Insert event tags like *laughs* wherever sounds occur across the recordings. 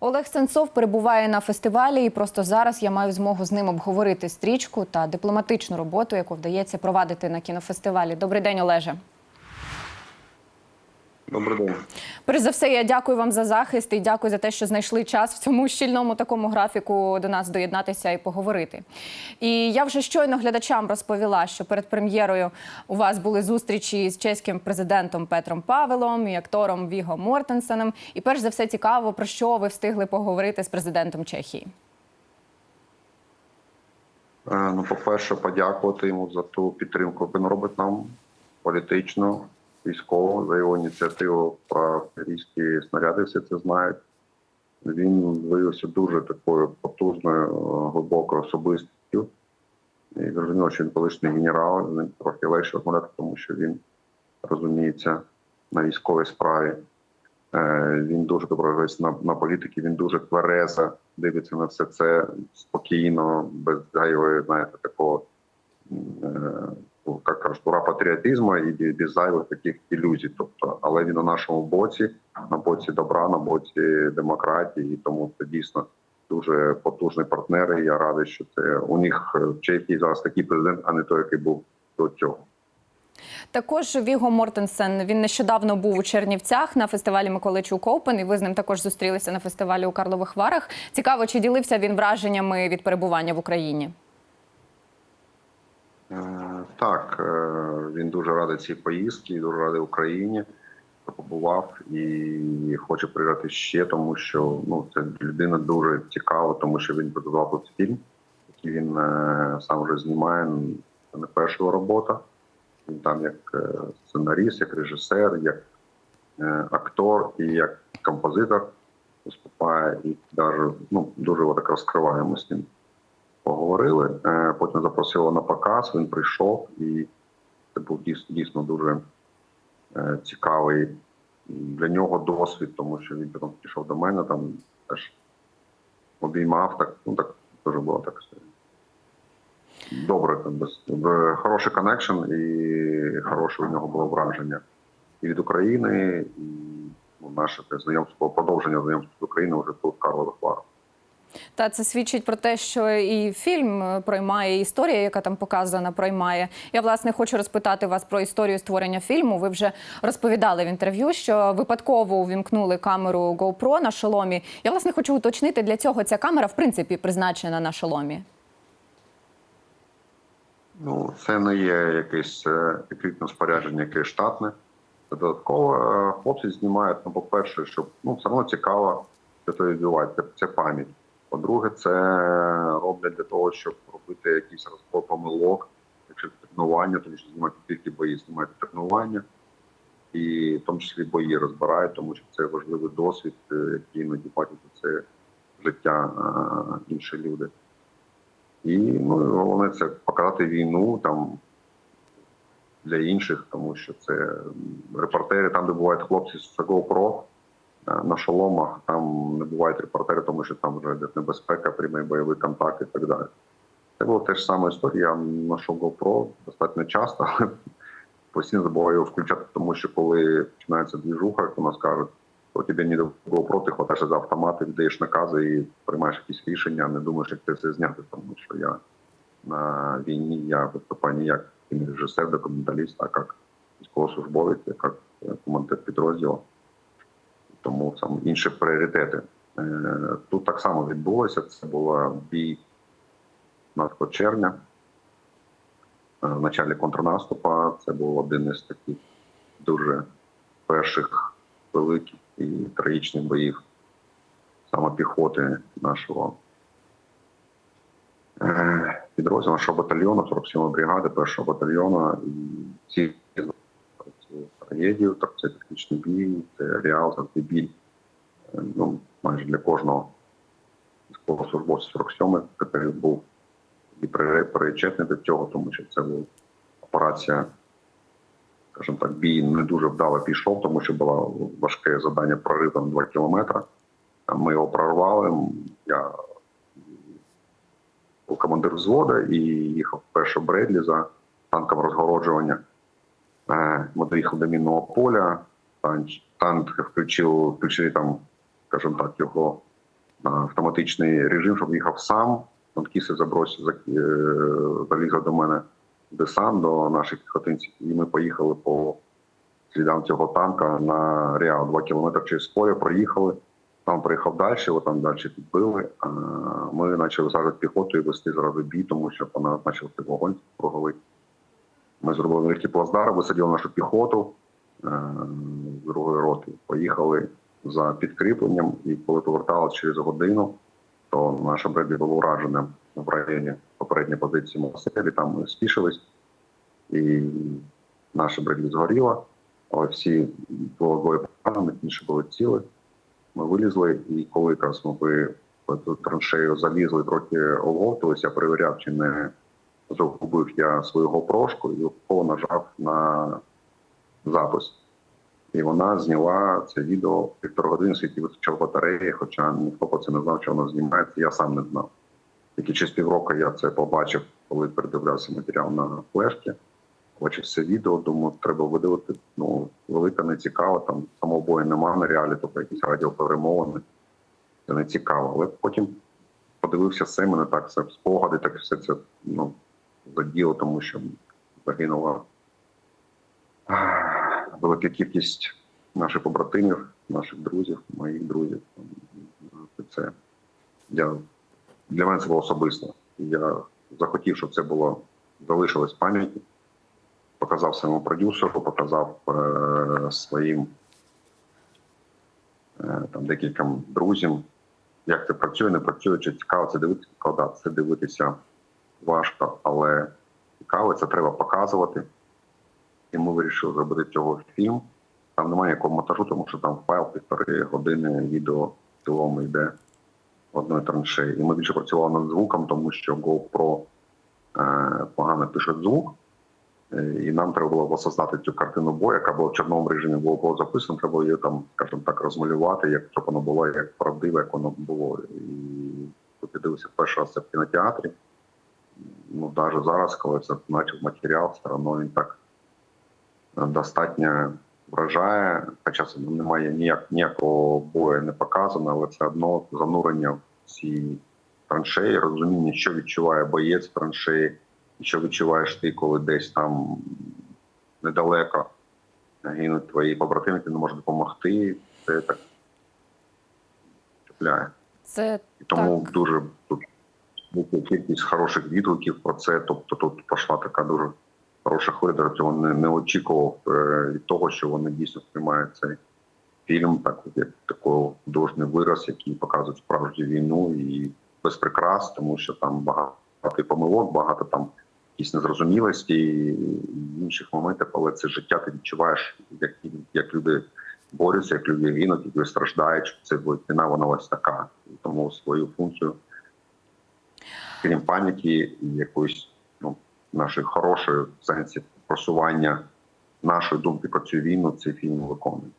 Олег Сенцов перебуває на фестивалі, і просто зараз я маю змогу з ним обговорити стрічку та дипломатичну роботу, яку вдається провадити на кінофестивалі. Добрий день, Олеже. Добрий день. Перш за все, я дякую вам за захист і дякую за те, що знайшли час в цьому щільному такому графіку до нас доєднатися і поговорити. І я вже щойно глядачам розповіла, що перед прем'єрою у вас були зустрічі з чеським президентом Петром Павелом і актором Віго Мортенсеном. І перш за все цікаво, про що ви встигли поговорити з президентом Чехії. Е, Ну, по-перше, подякувати йому за ту підтримку, яку він робить нам політично, військово, за його ініціативу про різкі снаряди, всі це знають. Він виявився дуже такою потужною, е, глибокою особистістю. І зрозуміло, що він колишній генерал, ним трохи легше розмовляти, тому що він розуміється на військовій справі. Е, Він дуже добре розуміється на, на політики, він дуже тверезо дивиться на все це спокійно, без зайвої, знаєте, такого е, кажуть, патріотизму і без зайвих таких ілюзій. Тобто, але він на нашому боці, на боці добра, на боці демократії, і тому це дійсно дуже потужний партнер. І я радий, що це у них е, в Чехії зараз такий президент, а не той, який був до цього. Також Віго Мортенсен він нещодавно був у Чернівцях на фестивалі Миколи Чук і ви з ним також зустрілися на фестивалі у Карлових Варах. Цікаво, чи ділився він враженнями від перебування в Україні? Так, е, він дуже радий цій поїздці, дуже радий Україні. Побував і хоче приїхати ще, тому що ну це людина дуже цікава, тому що він будував тут фільм, який він е, сам вже знімає. Це не перша робота. Він там як е, сценаріст, як режисер, як актор і як композитор виступає, і даже, ну, дуже так розкриваємо з ним поговорили. Е, Потім запросили на показ. Він прийшов, і це був дійсно, дуже е, цікавий для нього досвід, тому що він потім пішов до мене, там теж обіймав так. Ну так дуже було так. Добре, хороший коннекшн і хороше у нього було враження і від України, і ну, наше знайомство, продовження знайомства з Україною вже тут Карлових Варах. Та це свідчить про те, що і фільм е, проймає, і історія, яка там показана, проймає. Я власне хочу розпитати вас про історію створення фільму. Ви вже розповідали в інтерв'ю, що випадково увімкнули камеру GoPro на шоломі. Я власне хочу уточнити для цього. Ця камера в принципі призначена на шоломі. Ну, це не є якесь е, еквіпне спорядження, яке штатне. Додатково е, хлопці знімають, ну, по-перше, щоб ну, все одно цікаво, що це відбувається. Це пам'ять. По-друге, це роблять для того, щоб робити якийсь розбор помилок, якщо тренування, тому що знімають тільки бої, знімають тренування, і в тому числі бої розбирають, тому що це важливий досвід, е, який іноді бачать це життя е, інші люди. І ну, головне це показати війну там для інших, тому що це репортери, там, де бувають хлопці з GoPro на шоломах, там не бувають репортери, тому що там вже йде небезпека, прямий бойовий контакт і так далі. Це була теж сама історія. Я ношу GoPro достатньо часто, але *laughs* постійно забуваю його включати, тому що коли починається двіжуха, як у нас кажуть, то тебе не до GoPro, ти хватаєшся за автомат, віддаєш накази і приймаєш якісь рішення, не думаєш, як це все зняти, тому що я на війні я виступаю не як режисер, документаліст, а як військовослужбовець, як е, командир підрозділу. Тому там інші пріоритети. Е, Тут так само відбулося. Це була бій 15 червня. Е, В началі контрнаступу це був один із таких дуже перших великих і трагічних боїв саме піхоти нашого е, підрозділу, нашого батальйону, 47 бригади, першого батальйону. І ці трагедію, так це тактичний бій, це реал, це біль. Е, Ну, майже для кожного військовослужбовця 47 який був і при- причетний до цього, тому що це була операція, скажімо так, бій не дуже вдало пішов, тому що було важке завдання прориву на 2 кілометри. Ми його прорвали. Я був командир взводу і їхав перше Бредлі за танком розгороджування. Ми доїхали до мінного поля. Танк, включив, включили там, скажімо так, його автоматичний режим, щоб їхав сам. Танкісти забросив, за- е, залізли до мене десант до наших піхотинців, і ми поїхали по слідам цього танка на Реал. Два кілометри через поле проїхали. Там приїхав далі, його там далі підбили. Ми почали зараз піхотою вести зразу бій, тому що вона почала вогонь круговий. Ми зробили великий плацдарм, висадили нашу піхоту е, другої роти. Поїхали за підкріпленням, і коли поверталися через годину, то наша Бредлі було уражене в районі попередньої позиції Марселі. Там ми спішились, і наша Бредлі згоріла, але всі було двоє поранених, інші були ціли. Ми вилізли, і коли якраз ми траншею залізли, трохи оговталися, перевіряв, чи не загубив я свою гопрошку, і випадково нажав на запис. І вона зняла це відео півтора години, скільки вистачав батареї, хоча ніхто про це не знав, що вона знімається, я сам не знав. Тільки через півроку я це побачив, коли передивлявся матеріал на флешки. Бачив це відео, думаю, треба видалити. Ну, велика не цікаво, там самого бою нема на реалі, тобто якісь радіоперемовини. Це не цікаво. Але потім подивився все, мене так все спогади, так все це ну, заділо, тому що загинула велика кількість наших побратимів, наших друзів, моїх друзів. Це я, для мене це було особисто. Я захотів, щоб це було залишилось в пам'яті. Показав своєму продюсеру, показав е, своїм е, там декільком друзям, як це працює, не працює, чи цікаво це дивитися, це дивитися важко, але цікаво, це треба показувати. І ми вирішили зробити цього фільм. Там немає якого монтажу, тому що там файл півтори години відео в цілому йде одної траншеї. І ми більше працювали над звуком, тому що GoPro е, погано пише звук. Е, І нам треба було воссоздати цю картину бою, яка була в чорному режимі, було записано, треба було її там, скажімо так, розмалювати, як щоб воно було як правдиве, як воно було. І я дивився перший раз це в кінотеатрі. Ну, навіть зараз, коли це почав матеріал, все одно він так е, достатньо вражає, хоча це немає ніяк, ніякого бою не показано, але це одно занурення в ці траншеї, розуміння, що відчуває боєць в траншеї, що відчуваєш ти, коли десь там недалеко гинуть твої побратими, ти не можеш допомогти. Це так чіпляє. Це І тому Так. дуже тут кількість хороших відгуків про це. Тобто тут пішла така дуже хороша хвиля. Цього не, не очікував е, від того, що вони дійсно сприймають цей фільм, так як такий художній вираз, який показує справжню війну і без прикрас, тому що там багато помилок, багато там якісь незрозумілості і інших моментів, але це життя ти відчуваєш, як, як люди борються, як люди гинуть, як люди страждають. що Це війна, вона ось така. Тому свою функцію, крім пам'яті і якоїсь ну, нашої хорошої в сенсі просування нашої думки про цю війну, цей фільм виконує.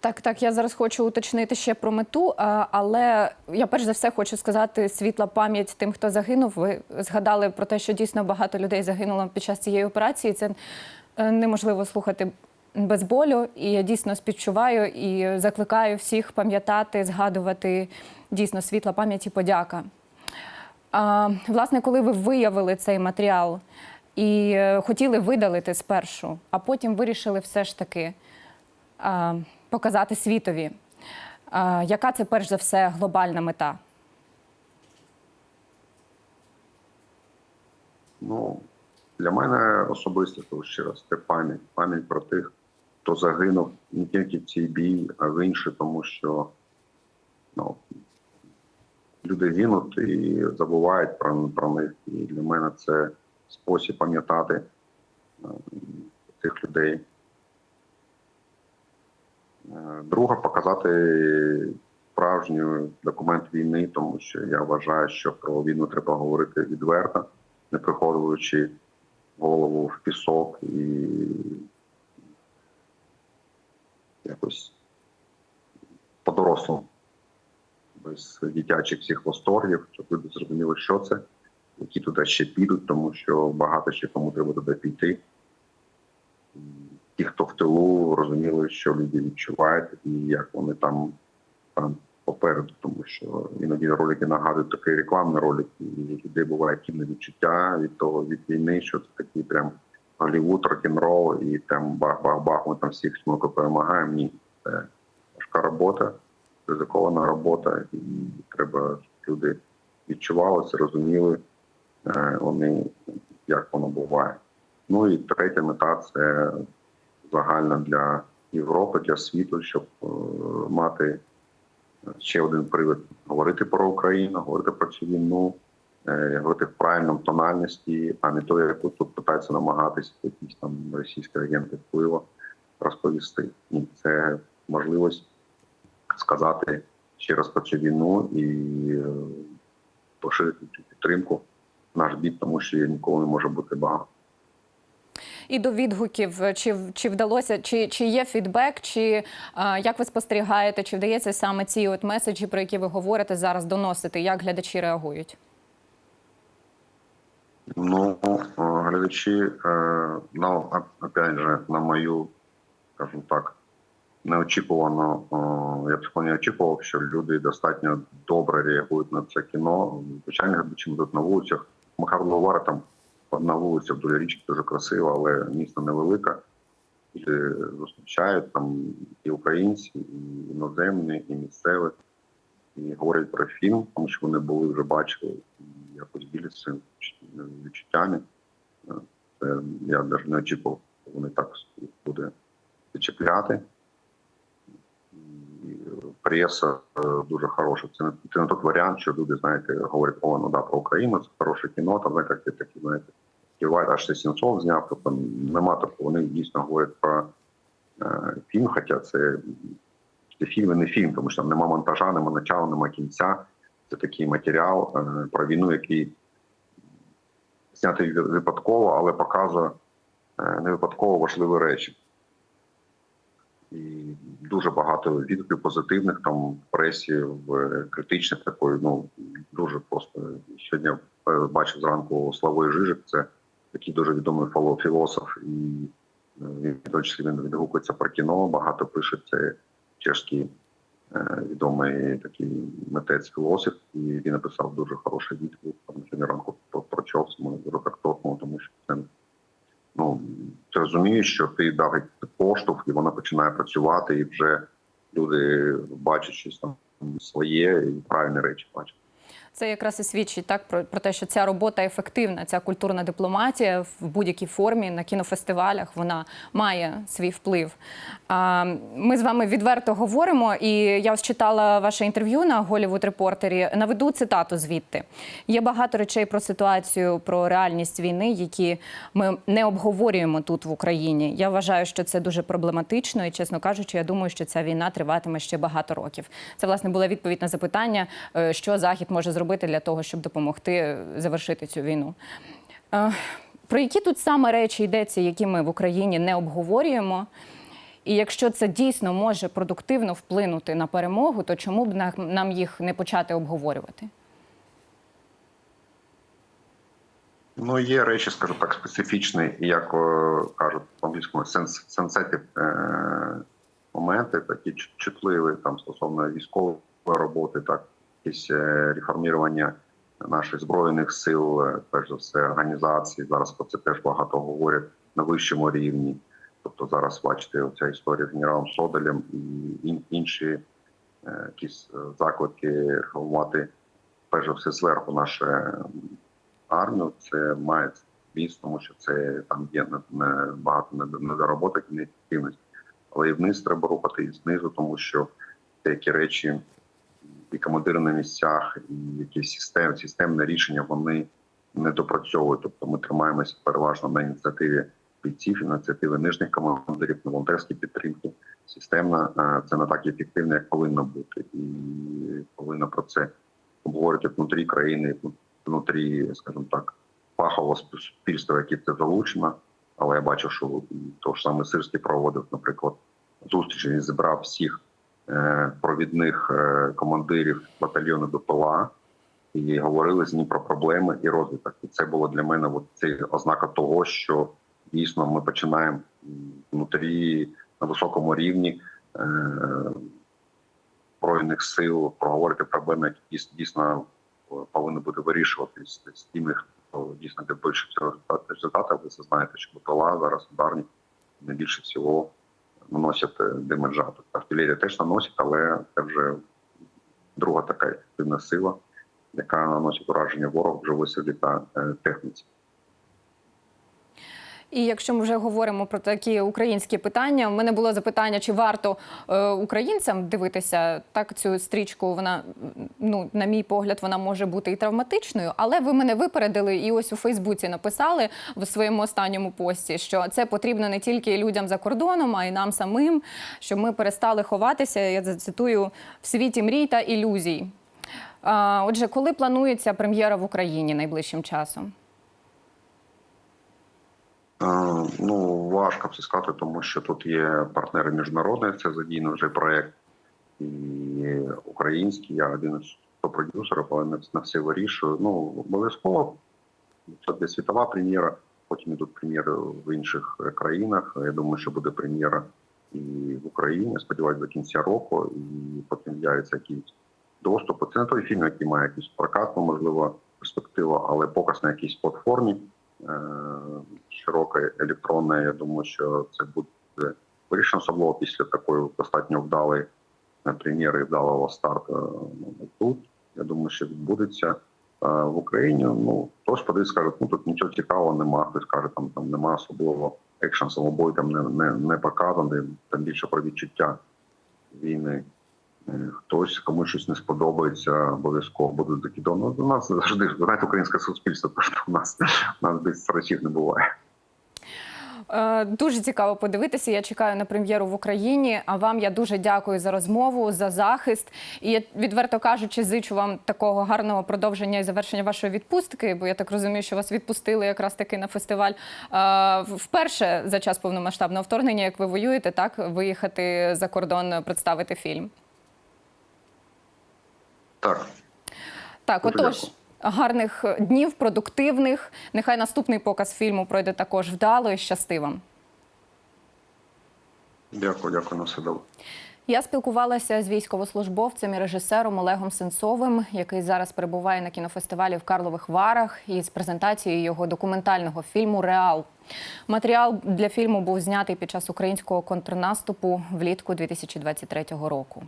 Так, так, я зараз хочу уточнити ще про мету, але я перш за все хочу сказати світла пам'ять тим, хто загинув. Ви згадали про те, що дійсно багато людей загинуло під час цієї операції. Це е, неможливо слухати без болю. І я дійсно співчуваю і закликаю всіх пам'ятати, згадувати дійсно світла пам'ять і подяка. А, власне, коли ви виявили цей матеріал і е, хотіли видалити спершу, а потім вирішили все ж таки а, показати світові. А, яка це перш за все глобальна мета? Ну, для мене особисто то ще раз це пам'ять. Пам'ять про тих, хто загинув не тільки в цій бій, а в інші, тому що ну, люди гинуть і забувають про, про них. І для мене це спосіб пам'ятати е, цих людей. Е, Друге, показати справжній документ війни, тому що я вважаю, що про війну треба говорити відверто, не приховуючи голову в пісок і якось по-дорослому, без дитячих всіх восторгів, щоб люди зрозуміли, що це, які туди ще підуть, тому що багато ще кому треба туди піти. Ті, хто в тилу, розуміли, що люди відчувають і як вони там, там попереду, тому що іноді ролики нагадують такий рекламний ролик, і людей буває кінне відчуття від того від війни, що це такий прям Голлівуд, рок-н-рол, і там бах-бах-бах, ми там всіх смуко перемагаємо. Ні, це важка робота, ризикована робота, і треба, щоб люди відчували це, розуміли е, вони, як воно буває. Ну і третя мета це загальна для Європи, для світу, щоб е, мати ще один привід говорити про Україну, говорити про цю війну, е, говорити в правильному тональності, а не то, яку тут питаються намагатися якісь там російські агенти впливу розповісти. Ні, це можливість сказати ще раз війну і е, поширити цю підтримку наш бік, тому що її ніколи не може бути багато. І до відгуків, чи, чи вдалося, чи, чи є фідбек, чи а, як ви спостерігаєте, чи вдається саме ці от меседжі, про які ви говорите зараз, доносити? Як глядачі реагують? Ну, е, глядачі, е, ну, опять же, на мою, скажімо так, неочікувано, е, я б не очікував, що люди достатньо добре реагують на це кіно. Звичайно, глядачі тут на вулицях. Михайло говорить, там одна вулиця вдоль річки дуже красива, але місто невелике. Люди зустрічають там і українці, і іноземні, і місцеві, і говорять про фільм, тому що вони були вже бачили якось діляться відчуттями. Е, Це я навіть не очікував, що вони так буде зачепляти. Преса е, дуже хороша. Це не, це не той варіант, що люди, знаєте, говорять, о, ну да, про Україну, це хороше кіно, там знаєте, як такі, знаєте, Ківайт аж це Сінцов зняв, тобто нема такого. Вони дійсно говорять про е, фільм, хоча це, це фільм і не фільм, тому що там нема монтажа, нема начала, нема кінця. Це такий матеріал е, про війну, який знятий випадково, але показує е, не випадково важливі речі. І дуже багато відгуків позитивних там в пресі, в критичних такої. Ну дуже просто сьогодні е, бачив зранку Славой Жижик. Це такий дуже відомий філософ, і е, він числі він відгукується про кіно. Багато пише це чешський е, відомий такий митець філософ, і він написав дуже хороший відгук. Там сьогодні ранку про- прочов мене дуже так торкнув, тому що це ну ти розумієш, що ти дав поштовх, і вона починає працювати, і вже люди бачать щось там своє і правильні речі бачать. Це якраз і свідчить так про, про те, що ця робота ефективна, ця культурна дипломатія в будь-якій формі на кінофестивалях вона має свій вплив. А, Ми з вами відверто говоримо, і я ось читала ваше інтерв'ю на Голівуд репортері. Наведу цитату звідти. Є багато речей про ситуацію, про реальність війни, які ми не обговорюємо тут в Україні. Я вважаю, що це дуже проблематично, і чесно кажучи, я думаю, що ця війна триватиме ще багато років. Це власне була відповідь на запитання, е, що захід може зробити для того, щоб допомогти е, завершити цю війну. Е, Про які тут саме речі йдеться, які ми в Україні не обговорюємо? І якщо це дійсно може продуктивно вплинути на перемогу, то чому б нам- їх не почати обговорювати? Ну, є речі, скажу так, специфічні, як е, кажуть в англійському сенс сенсетив е, моменти, такі чутливі там стосовно військової роботи, так якісь е, реформування наших збройних сил, е, перш за все, організації. Зараз про це теж багато говорять на вищому рівні. Тобто зараз бачите, оця історія з генералом Соделем і ін- інші е, якісь заклики реформувати перш за все зверху наше армію, це має віз, тому що це там є багато нед- недороботок і неефективності. Але і вниз треба рухати і знизу, тому що деякі речі і командири на місцях, і якісь систем, системне рішення вони не допрацьовують. Тобто ми тримаємося переважно на ініціативі бійців, ініціативи нижніх командирів, на волонтерській підтримки. Системна е, це не так ефективно, як повинно бути, і повинно про це обговорити внутрі країни, внутрі, скажімо так, фахового суспільства, яке це залучено. Але я бачу, що то ж саме Сирський проводив, наприклад, зустріч він зібрав всіх провідних е, командирів батальйону БПЛА і говорили з ним про проблеми і розвиток. І це було для мене от, це ознака того, що дійсно ми починаємо внутрі на високому рівні е, збройних сил, проговорити проблеми, які дійс- дійсно е, повинні бути вирішуватись з тими, хто дійсно де більше цього результату. Ви це знаєте, що БПЛА зараз ударні найбільше всього наносять е, демеджа. Тобто артилерія теж наносить, але це вже друга така ефективна сила, яка наносить ураження ворог вже висаді та е, техніці. І якщо ми вже говоримо про такі українські питання, в мене було запитання, чи варто е, українцям дивитися так цю стрічку. Вона ну на мій погляд, вона може бути і травматичною, але ви мене випередили і ось у Фейсбуці написали в своєму останньому пості, що це потрібно не тільки людям за кордоном, а й нам самим, щоб ми перестали ховатися. Я зацитую в світі мрій та ілюзій. Отже, коли планується прем'єра в Україні найближчим часом? Е, Ну, важко це сказати, тому що тут є партнери міжнародні, це задійний вже проєкт і український. Я один з продюсерів, але не, не все вирішую. Ну, обов'язково це буде світова прем'єра, потім йдуть прем'єри в інших країнах. Я думаю, що буде прем'єра і в Україні. Сподіваюсь, до кінця року, і потім з'явиться якийсь доступ. Це не той фільм, який має якусь прокатну, можливо, перспективу, але показ на якійсь платформі е, широкої електронної. Я думаю, що це буде вирішено особливо після такої достатньо вдалої е, прем'єри вдалого старту ну, тут. Я думаю, що відбудеться Е, в Україні. Ну хтось подивиться, скаже, ну тут нічого цікавого нема. Хтось каже, там там нема особливо екшн самобой, там не, не, не показаний, там більше про відчуття війни. Е, Хтось комусь щось не сподобається, обов'язково будуть закидони. Ну, У нас завжди знаєте, українське суспільство, *laughs* то що у нас у нас без срачів не буває. Е, Дуже цікаво подивитися. Я чекаю на прем'єру в Україні. А вам я дуже дякую за розмову, за захист. І я, відверто кажучи, зичу вам такого гарного продовження і завершення вашої відпустки. Бо я так розумію, що вас відпустили якраз таки на фестиваль е, вперше за час повномасштабного вторгнення, як ви воюєте, так виїхати за кордон представити фільм. Так, Так, Дуже отож. дякую. Гарних днів, продуктивних. Нехай наступний показ фільму пройде також вдало і щасти вам. дякую, дякую на все добре. Я спілкувалася з військовослужбовцем і режисером Олегом Сенцовим, який зараз перебуває на кінофестивалі в Карлових Варах із презентацією його документального фільму Реал. Матеріал для фільму був знятий під час українського контрнаступу влітку 2023 року.